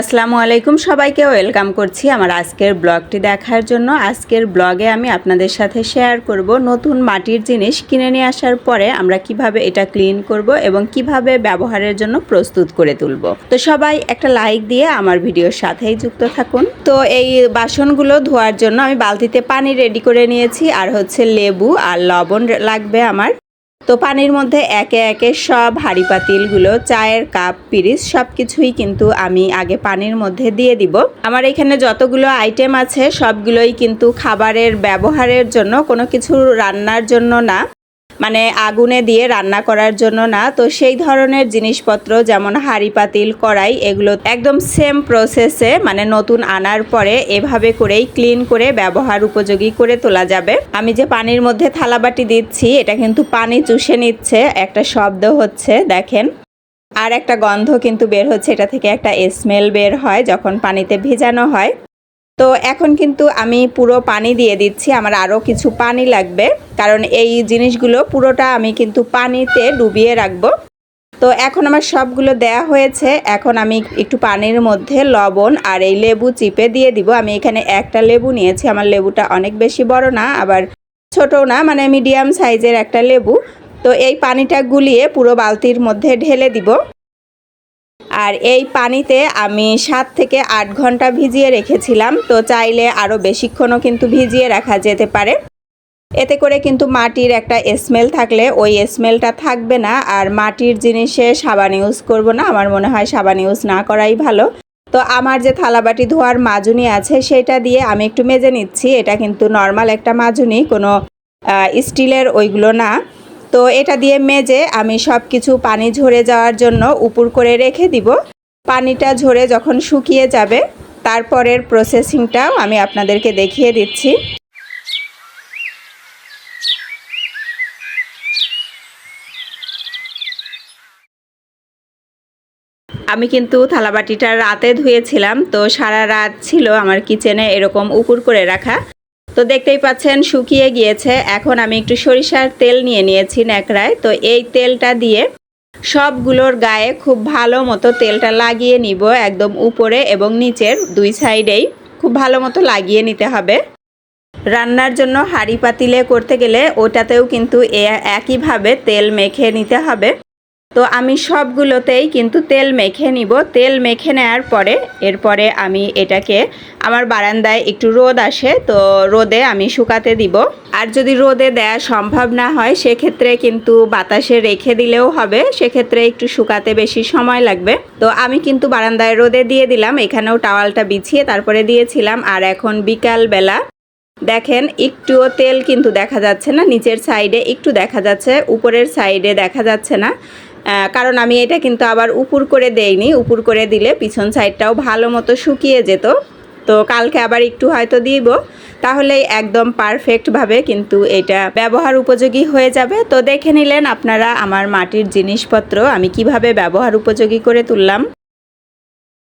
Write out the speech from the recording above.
আসসালামু আলাইকুম সবাইকে, ওয়েলকাম করছি আমার আজকের ব্লগটি দেখার জন্য। আজকের ব্লগে আমি আপনাদের সাথে শেয়ার করব নতুন মাটির জিনিস কিনে নিয়ে আসার পরে আমরা কীভাবে এটা ক্লিন করব এবং কীভাবে ব্যবহারের জন্য প্রস্তুত করে তুলব। তো সবাই একটা লাইক দিয়ে আমার ভিডিওর সাথেই যুক্ত থাকুন। তো এই বাসনগুলো ধোয়ার জন্য আমি বালতিতে পানি রেডি করে নিয়েছি, আর হচ্ছে লেবু আর লবণ লাগবে আমার। তো পানির মধ্যে একে একে সব হাঁড়ি পাতিলগুলো চায়ের কাপ পিরিস সব কিছুই কিন্তু আমি আগে পানির মধ্যে দিয়ে দিব। আমার এখানে যতগুলো আইটেম আছে, সবগুলোই কিন্তু খাবারের ব্যবহারের জন্য, কোনো কিছু রান্নার জন্য না। মানে আগুনে দিয়ে রান্না করার জন্য না, তো সেই ধরনের জিনিসপত্র যেমন হাঁড়ি, পাতিল, কড়াই, এগুলো একদম সেম প্রসেসে মানে নতুন আনার পরে এভাবে করেই ক্লিন করে ব্যবহার উপযোগী করে তোলা যাবে। আমি যে পানির মধ্যে থালাবাটি দিচ্ছি, এটা কিন্তু পানি চুষে নিচ্ছে, একটা শব্দ হচ্ছে, দেখেন। আর একটা গন্ধ কিন্তু বের হচ্ছে, এটা থেকে একটা স্মেল বের হয়, যখন পানিতে ভেজানো হয়। তো এখন কিন্তু আমি পুরো পানি দিয়ে দিচ্ছি, আমার আরও কিছু পানি লাগবে। কারণ এই জিনিসগুলো পুরোটা আমি কিন্তু পানিতে ডুবিয়ে রাখব। তো এখন আমার সবগুলো দেয়া হয়েছে, এখন আমি একটু পানির মধ্যে লবণ আর এই লেবু চিপে দিয়ে দিব। আমি এখানে একটা লেবু নিয়েছি, আমার লেবুটা অনেক বেশি বড় না, আবার ছোটও না মানে মিডিয়াম সাইজের একটা লেবু। তো এই পানিটা গুলিয়ে পুরো বালতির মধ্যে ঢেলে দিব। আর এই পানিতে আমি সাত থেকে আট ঘণ্টা ভিজিয়ে রেখেছিলাম, তো চাইলে আরও বেশিক্ষণও কিন্তু ভিজিয়ে রাখা যেতে পারে। এতে করে কিন্তু মাটির একটা স্মেল থাকলে, ওই স্মেলটা থাকবে না। আর মাটির জিনিসে সাবান ইউজ করব না, আমার মনে হয় সাবান ইউজ না করাই ভালো। তো আমার যে থালাবাটি ধোয়ার মাজুনি আছে, সেটা দিয়ে আমি একটু মেজে নিচ্ছি। এটা কিন্তু নর্মাল একটা মাজুনি, কোনো স্টিলের ওইগুলো না। তো এটা দিয়ে মেজে আমি সব কিছু পানি ঝরে যাওয়ার জন্য উপর করে রেখে দিব। পানিটা ঝরে যখন শুকিয়ে যাবে, তারপরের প্রসেসিংটাও আমি আপনাদেরকে দেখিয়ে দিচ্ছি। আমি কিন্তু থালাবাটিটা রাতে ধুয়েছিলাম, তো সারা রাত ছিল আমার কিচেনে এরকম উপুর করে রাখা। তো দেখতেই পাচ্ছেন শুকিয়ে গিয়েছে। এখন আমি একটু সরিষার তেল নিয়ে নিয়েছি ন্যাকড়ায়। তো এই তেলটা দিয়ে সবগুলোর গায়ে খুব ভালো মতো তেলটা লাগিয়ে নিব একদম উপরে এবং নিচের দুই সাইডেই। খুব ভালো মতো লাগিয়ে নিতে হবে। রান্নার জন্য হাঁড়ি পাতিলে করতে গেলে ওটাতেও কিন্তু একইভাবে তেল মেখে নিতে হবে। তো আমি সবগুলোতেই কিন্তু তেল মেখে নিব। তেল মেখে নেওয়ার পরে এরপরে আমি এটাকে আমার বারান্দায় একটু রোদ আসে, তো রোদে আমি শুকাতে দিব। আর যদি রোদে দেয়া সম্ভব না হয়, সেক্ষেত্রে কিন্তু বাতাসে রেখে দিলেও হবে, সেক্ষেত্রে একটু শুকাতে বেশি সময় লাগবে। তো আমি কিন্তু বারান্দায় রোদে দিয়ে দিলাম, এখানেও টাওয়ালটা বিছিয়ে তারপরে দিয়েছিলাম। আর এখন বিকাল বেলা দেখেন একটুও তেল কিন্তু দেখা যাচ্ছে না, নিচের সাইডে একটু দেখা যাচ্ছে, উপরের সাইডে দেখা যাচ্ছে না। কারণ আমি এটা কিন্তু আবার উপুর করে দেইনি, উপুর করে দিলে পিছন সাইডটাও ভালো মতো শুকিয়ে যেত। তো কালকে আবার একটু হয়তো দিব। তাহলেই একদম পারফেক্টভাবে কিন্তু এটা ব্যবহার উপযোগী হয়ে যাবে। তো দেখে নিলেন আপনারা আমার মাটির জিনিসপত্র, আমি কীভাবে ব্যবহার উপযোগী করে তুললাম।